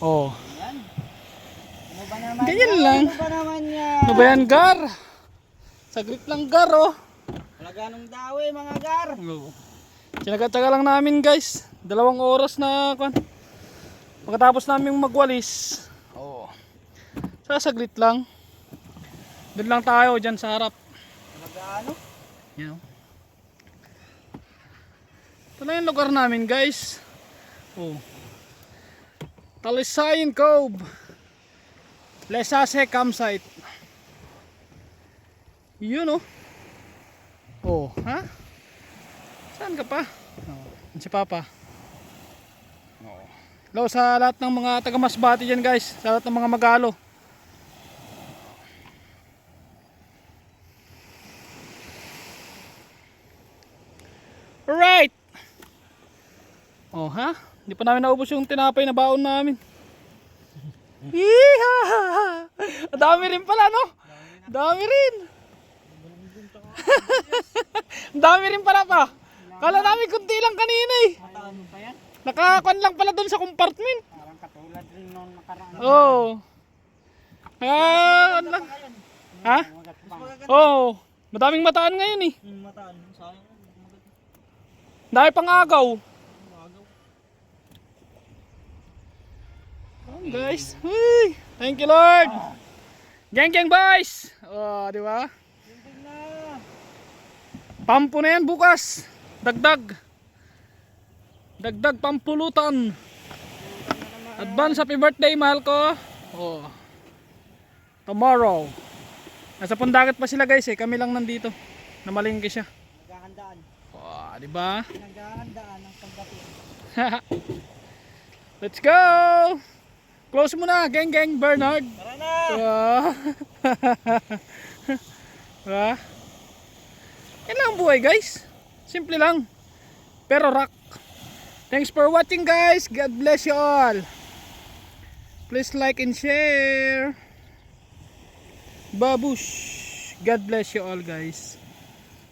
Oh. Yan. Ano ba naman Ganyan yan? lang. Ano ba naman yan? Ano ba yan, Gar? Saglit lang, Gar, oh. Wala ganong dawi mga gar. Tinagatsaga lang namin, guys. Dalawang oras na, kwan. Pagkatapos namin magwalis. Oh. Sasaglit lang. Doon lang tayo, dyan sa harap. Magano? You know? Ito na yung lugar namin guys. Oh. Talisayan Cove. Lesase campsite. Yun oh. Oh, ha? Saan ka pa? Oh, si Papa. Oh. Hello sa lahat ng mga taga Masbate dyan guys. Sa lahat ng mga magalo. Alright! Oh, ha? Hindi pa namin naubos yung tinapay na baon namin. Ang dami rin pala, no? Ang dami rin! Ang dami rin pala pa. Kala namin kunti lang kanina eh. Nakakuan lang pala doon sa compartment. Parang katulad rin noon nakaraan. Oh. Ah, ano lang. Ha? Pang. Oh. Madaming mataan ngayon eh. Mataan. Dahil pang agaw. Magaw. Oh, guys. Uy, thank you Lord. Gang gang boys. Oh, di ba? Pampo na yan bukas. Dagdag. Dagdag pampulutan. Advance happy birthday mahal ko. Oh. Tomorrow. Nasa Pundagat pa sila guys eh. Kami lang nandito. Namalingki siya. Naghahandaan. Oh, di ba? Naghahandaan ng pagdating. Let's go. Close mo na, gang gang Bernard. Tara na! Wow. diba? Yan lang ang buhay guys. Simple lang. Pero rock. Thanks for watching guys. God bless you all. Please like and share. Babush. God bless you all guys.